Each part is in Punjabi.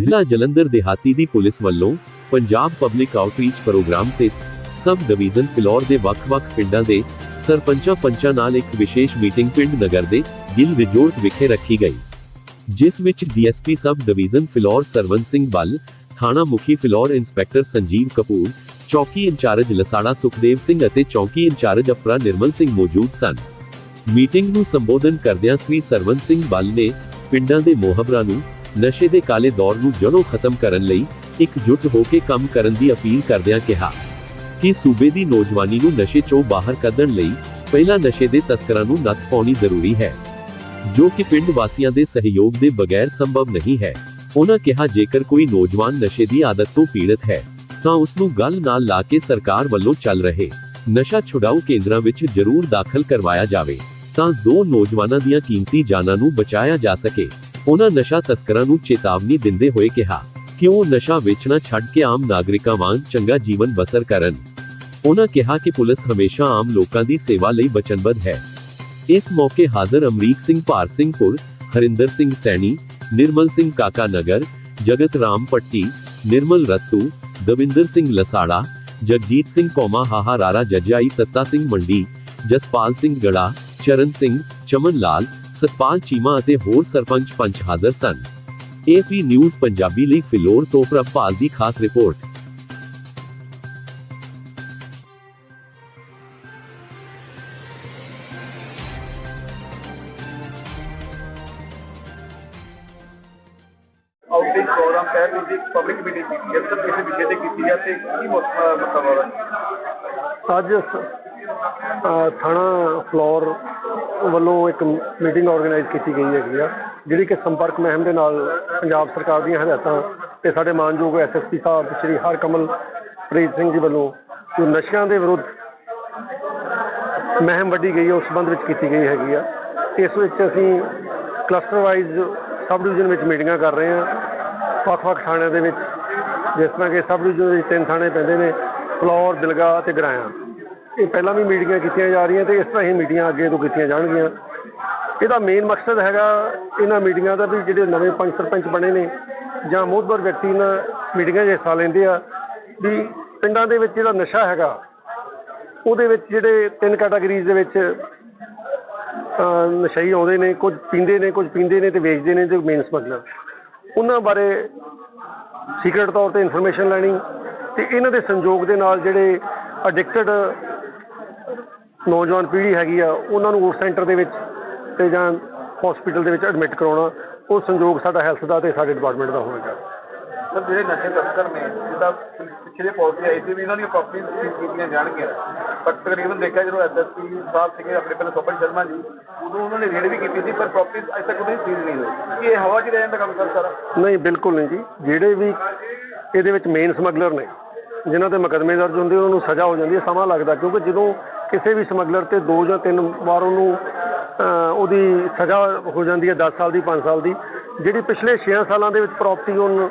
ਜ਼ਿਲ੍ਹਾ ਜਲੰਧਰ ਦਿਹਾਤੀ ਦੀ ਪੁਲਿਸ ਵੱਲੋਂ ਪੰਜਾਬ ਪਬਲਿਕ ਆਊਟਰੀਚ ਪ੍ਰੋਗਰਾਮ ਤੇ ਸਬ ਡਿਵੀਜ਼ਨ ਫਿਲੌਰ ਦੇ ਵੱਖ-ਵੱਖ ਪਿੰਡਾਂ ਦੇ ਸਰਪੰਚਾਂ ਪੰਚਾਂ ਨਾਲ ਇੱਕ ਵਿਸ਼ੇਸ਼ ਮੀਟਿੰਗ ਪਿੰਡ ਨਗਰ ਦੇ ਗਿੱਲ ਰਿਜੋਰਟ ਵਿਖੇ ਰੱਖੀ ਗਈ, ਜਿਸ ਵਿੱਚ DSP sub division Phillaur Sarwan Singh Bal ਥਾਣਾ ਮੁਖੀ ਫਿਲੌਰ ਇੰਸਪੈਕਟਰ ਸੰਜੀਵ ਕਪੂਰ, ਚੌਕੀ ਇੰਚਾਰਜ ਲਸਾੜਾ ਸੁਖਦੇਵ ਸਿੰਘ ਅਤੇ ਚੌਕੀ ਇੰਚਾਰਜ ਅਪਰਾ ਨਿਰਮਲ ਸਿੰਘ ਮੌਜੂਦ ਸਨ। ਮੀਟਿੰਗ ਨੂੰ ਸੰਬੋਧਨ ਕਰਦਿਆਂ ਸ੍ਰੀ ਸਰਵਨ ਸਿੰਘ ਬੱਲ ਨੇ ਪਿੰਡਾਂ ਦੇ ਮੋਹਬਰਾਂ ਨੂੰ ਨਸ਼ੇ ਦੇ ਕਾਲੇ ਦੌਰ ਨੂੰ ਜੜੋਂ ਖਤਮ ਕਰਨ ਲਈ ਇਕਜੁੱਟ ਹੋ ਕੇ ਕੰਮ ਕਰਨ ਦੀ ਅਪੀਲ ਕਰਦਿਆਂ ਕਿਹਾ ਕਿ ਸੂਬੇ ਦੀ ਨੌਜਵਾਨੀ ਨੂੰ ਨਸ਼ੇ ਚੋਂ ਬਾਹਰ ਕੱਢਣ ਲਈ ਪਹਿਲਾਂ ਨਸ਼ੇ ਦੇ ਤਸਕਰਾਂ ਨੂੰ ਨੱਥ ਪਾਉਣੀ ਜ਼ਰੂਰੀ ਹੈ, ਜੋ ਕਿ ਪਿੰਡ ਵਾਸੀਆਂ ਦੇ ਸਹਿਯੋਗ ਦੇ ਬਗੈਰ ਸੰਭਵ ਨਹੀਂ ਹੈ। ਉਹਨਾਂ ਕਿਹਾ, ਜੇਕਰ ਕੋਈ ਨੌਜਵਾਨ ਨਸ਼ੇ ਦੀ ਆਦਤ ਤੋਂ ਪੀੜਤ ਹੈ, ਤਾਂ ਉਸ ਨੂੰ ਗੱਲ ਨਾਲ ਲਾ ਕੇ ਸਰਕਾਰ ਵੱਲੋਂ ਚੱਲ ਰਹੇ ਨਸ਼ਾ ਛੁਡਾਊ ਕੇਂਦਰਾਂ ਵਿੱਚ ਜ਼ਰੂਰ ਦਾਖਲ ਕਰਵਾਇਆ ਜਾਵੇ, ਤਾਂ ਜੋ ਨੌਜਵਾਨਾਂ ਦੀਆਂ ਕੀਮਤੀ ਜਾਨਾਂ ਨੂੰ ਬਚਾਇਆ ਜਾ ਸਕੇ। ਉਹਨਾਂ ਨਸ਼ਾ ਤਸਕਰਾਂ ਨੂੰ ਚੇਤਾਵਨੀ ਦਿੰਦੇ ਹੋਏ ਕਿਹਾ ਕਿ ਉਹ ਨਸ਼ਾ ਵੇਚਣਾ ਛੱਡ ਕੇ ਆਮ ਨਾਗਰਿਕਾਂ ਵਾਂਗ ਚੰਗਾ ਜੀਵਨ ਬਸਰ ਕਰਨ? ਉਹਨਾਂ ਕਿਹਾ ਕਿ ਪੁਲਿਸ ਹਮੇਸ਼ਾ ਆਮ ਲੋਕਾਂ ਦੀ ਸੇਵਾ ਲਈ ਵਚਨਬੱਧ ਹੈ। ਇਸ ਮੌਕੇ ਹਾਜ਼ਰ ਅਮਰੀਕ ਸਿੰਘ ਭਾਰ ਸਿੰਘਪੁਰ ਹਰਿੰਦਰ ਸਿੰਘ ਸੈਣੀ, ਨਿਰਮਲ ਸਿੰਘ ਕਾਕਾ ਨਗਰ, ਜਗਤ ਰਾਮ ਪੱਟੀ, ਨਿਰਮਲ ਰਤੂ, ਦਵਿੰਦਰ ਸਿੰਘ ਲਸਾੜਾ, ਜਗਜੀਤ ਸਿੰਘ ਕੌਮਾ ਹਾਹਾ ਰਾਰਾ ਜੱਜਾਈ ਤੱਤਾ ਸਿੰਘ ਮੰਡੀ, ਜਸਪਾਲ ਸਿੰਘ ਗੜਾ, ਚਰਨ ਸਿੰਘ, ਚਮਨ ਲਾਲ ਸਤਪਾਲ ਚੀਮਾ ਅਤੇ ਹੋਰ ਸਰਪੰਚ ਪੰਚ ਹਾਜ਼ਰ ਸਨ। ਏਪੀ ਨਿਊਜ਼ ਪੰਜਾਬੀ ਲਈ ਫਿਲੌਰ ਤੋਂ ਪ੍ਰਭਪਾਲ ਦੀ ਖਾਸ ਰਿਪੋਰਟ। ਆਊਟਰੀਚ ਪ੍ਰੋਗਰਾਮ ਤਹਿਤ ਤੁਸੀਂ ਪਬਲਿਕ ਮੀਟਿੰਗ ਕੀਤੀ ਹੈ ਸਰ ਕਿਸੇ ਵਿਸ਼ੇ ਤੇ ਕੀਤੀ ਹੈ ਤੇ ਕੀ ਮਤਲਬ ਮਤਲਬ ਹੈ ਅੱਜ ਥਾਣਾ ਫਲੋਰ ਵੱਲੋਂ ਇੱਕ ਮੀਟਿੰਗ ਆਰਗੇਨਾਈਜ਼ ਕੀਤੀ ਗਈ ਹੈਗੀ ਆ, ਜਿਹੜੀ ਕਿ ਸੰਪਰਕ ਮਹਿਮ ਦੇ ਨਾਲ ਪੰਜਾਬ ਸਰਕਾਰ ਦੀਆਂ ਹਦਾਇਤਾਂ ਤੇ ਸਾਡੇ ਮਾਨਯੋਗ ਐਸਐਸਪੀ ਸਾਹਿਬ ਸ਼੍ਰੀ ਹਰਕਮਲ ਪ੍ਰੀਤ ਸਿੰਘ ਜੀ ਵੱਲੋਂ ਜੋ ਨਸ਼ਿਆਂ ਦੇ ਵਿਰੁੱਧ ਮਹਿਮ ਵੱਡੀ ਗਈ ਹੈ, ਉਸ ਸੰਬੰਧ ਵਿੱਚ ਕੀਤੀ ਗਈ ਹੈਗੀ ਆ। ਇਸ ਵਿੱਚ ਅਸੀਂ ਕਲਸਟਰ ਵਾਈਜ਼ ਸਬ ਡਿਵੀਜ਼ਨ ਵਿੱਚ ਮੀਟਿੰਗਾਂ ਕਰ ਰਹੇ ਹਾਂ। ਵੱਖ-ਵੱਖ ਥਾਣਿਆਂ ਦੇ ਵਿੱਚ, ਜਿਸ ਤਰ੍ਹਾਂ ਕਿ ਸਬ ਡਿਵੀਜ਼ਨ ਵਿੱਚ ਤਿੰਨ ਥਾਣੇ ਪੈਂਦੇ ਨੇ, ਫਲੋਰ, ਦਿਲਗਾ ਅਤੇ ਗਰਾਇਆ। ਇਹ ਪਹਿਲਾਂ ਵੀ ਮੀਟਿੰਗਾਂ ਕੀਤੀਆਂ ਜਾ ਰਹੀਆਂ ਤੇ ਇਸ ਤਰ੍ਹਾਂ ਹੀ ਮੀਟਿੰਗਾਂ ਅੱਗੇ ਤੋਂ ਕੀਤੀਆਂ ਜਾਣਗੀਆਂ। ਇਹਦਾ ਮੇਨ ਮਕਸਦ ਹੈਗਾ ਇਹਨਾਂ ਮੀਟਿੰਗਾਂ ਦਾ ਵੀ ਜਿਹੜੇ ਨਵੇਂ ਪੰਚ ਸਰਪੰਚ ਬਣੇ ਨੇ ਜਾਂ ਮੋਹਤਬਰ ਵਿਅਕਤੀ ਇਹਨਾਂ ਮੀਟਿੰਗਾਂ 'ਚ ਹਿੱਸਾ ਲੈਂਦੇ ਆ, ਵੀ ਪਿੰਡਾਂ ਦੇ ਵਿੱਚ ਜਿਹੜਾ ਨਸ਼ਾ ਹੈਗਾ, ਉਹਦੇ ਵਿੱਚ ਜਿਹੜੇ ਤਿੰਨ ਕੈਟਾਗਰੀਜ਼ ਦੇ ਵਿੱਚ, ਅਹ, ਨਸ਼ਈ ਆਉਂਦੇ ਨੇ, ਕੁਝ ਪੀਂਦੇ ਨੇ, ਕੁਝ ਪੀਂਦੇ ਨੇ ਤੇ ਵੇਚਦੇ ਨੇ ਤੇ ਮੇਨ ਸਮਗਲਰ। ਉਹਨਾਂ ਬਾਰੇ ਸੀਕ੍ਰੇਟ ਤੌਰ ਤੇ ਇਨਫੋਰਮੇਸ਼ਨ ਲੈਣੀ ਤੇ ਇਹਨਾਂ ਦੇ ਸੰਯੋਗ ਦੇ ਨਾਲ ਜਿਹੜੇ ਐਡਿਕਟਡ ਨੌਜਵਾਨ ਪੀੜ੍ਹੀ ਹੈਗੀ ਆ ਉਹਨਾਂ ਨੂੰ ਉਸ ਸੈਂਟਰ ਦੇ ਵਿੱਚ ਤੇ ਜਾਂ ਹਸਪੀਟਲ ਦੇ ਵਿੱਚ ਐਡਮਿਟ ਕਰਾਉਣਾ ਉਹ ਸੰਯੋਗ ਸਾਡਾ ਹੈਲਥ ਦਾ ਤੇ ਸਾਡੇ ਡਿਪਾਰਟਮੈਂਟ ਦਾ ਹੋਵੇਗਾ। ਸਰ ਜਿਹੜੇ ਨਸ਼ੇ ਤਸਕਰ ਨੇ ਜਿੱਦਾਂ ਪਿਛਲੇ ਪਾਲਿਸੀ ਆਈ ਸੀ ਵੀ ਇਹਨਾਂ ਦੀਆਂ ਕਾਪੀਆਂ ਸੀਜ਼ ਕੀਤੀਆਂ ਜਾਣਗੀਆਂ। ਪਰ ਤਕਰੀਬਨ ਦੇਖਿਆ ਜਦੋਂ ਐਸਐਸਪੀ ਸਾਹਿਬ ਸੀਗੇ ਆਪਣੇ ਪਹਿਲਾਂ ਸੋਪਨ ਸ਼ਰਮਾ ਜੀ ਉਦੋਂ ਉਹਨਾਂ ਨੇ ਰੇਡ ਵੀ ਕੀਤੀ ਸੀ ਪਰ ਕਾਪੀ ਅਜੇ ਤੱਕ ਉਹਦੀ ਸੀਜ਼ ਨਹੀਂ ਹੋਈ ਕੀ ਇਹ ਹਵਾ 'ਚ ਰਹਿ ਜਾਂਦਾ ਕੰਮ ਸਰ ਸਾਰਾ? ਨਹੀਂ ਬਿਲਕੁਲ ਨਹੀਂ ਜੀ। ਜਿਹੜੇ ਵੀ ਇਹਦੇ ਵਿੱਚ ਮੇਨ ਸਮਗਲਰ ਨੇ ਜਿਨ੍ਹਾਂ ਤੇ ਮੁਕੱਦਮੇ ਦਰਜ ਹੁੰਦੇ ਉਹਨਾਂ ਨੂੰ ਸਜ਼ਾ ਹੋ ਜਾਂਦੀ ਹੈ ਸਮਾਂ ਲੱਗਦਾ ਕਿਉਂਕਿ ਜਦੋਂ ਕਿਸੇ ਵੀ ਸਮਗਲਰ ਤੇ ਦੋ ਜਾਂ ਤਿੰਨ ਵਾਰ ਉਹਨੂੰ ਉਹਦੀ ਸਜ਼ਾ ਹੋ ਜਾਂਦੀ ਹੈ 10 ਸਾਲ ਦੀ 5 ਸਾਲ ਦੀ। ਜਿਹੜੀ ਪਿਛਲੇ 6 ਸਾਲਾਂ ਦੇ ਵਿੱਚ ਪ੍ਰਾਪਰਟੀ ਉਹਨ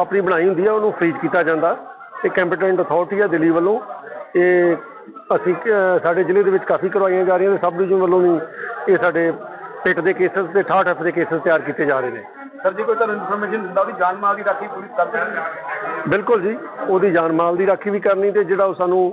ਆਪਣੀ ਬਣਾਈ ਹੁੰਦੀ ਹੈ ਉਹਨੂੰ ਫ੍ਰੀਜ਼ ਕੀਤਾ ਜਾਂਦਾ। ਇਹ ਕੰਪੀਟੈਂਟ ਅਥਾਰਟੀ ਹੈ ਦਿੱਲੀ ਵੱਲੋਂ। ਇਹ ਅਸੀਂ ਸਾਡੇ ਜ਼ਿਲ੍ਹੇ ਦੇ ਵਿੱਚ ਕਾਫੀ ਕਰਵਾਈਆਂ ਜਾ ਰਹੀਆਂ ਨੇ। ਸਬ ਡਿਵੀਜ਼ਨ ਵੱਲੋਂ ਵੀ ਇਹ ਸਾਡੇ ਪਿੱਟ ਦੇ ਕੇਸਸ ਤੇ 68 ਐਫ ਦੇ ਕੇਸਸ ਤਿਆਰ ਕੀਤੇ ਜਾ ਰਹੇ ਨੇ। ਸਰ ਜੀ ਕੋਈ ਤੁਹਾਨੂੰ ਇਨਫੋਰਮੇਸ਼ਨ ਦਿੰਦਾ ਉਹਦੀ ਜਾਨ ਮਾਲ ਦੀ ਰਾਖੀ ਪੂਰੀ ਕਰ ਦੇਣੀ ਬਿਲਕੁਲ ਜੀ ਉਹਦੀ ਜਾਨ ਮਾਲ ਦੀ ਰਾਖੀ ਵੀ ਕਰਨੀ ਤੇ ਜਿਹੜਾ ਉਹ ਸਾਨੂੰ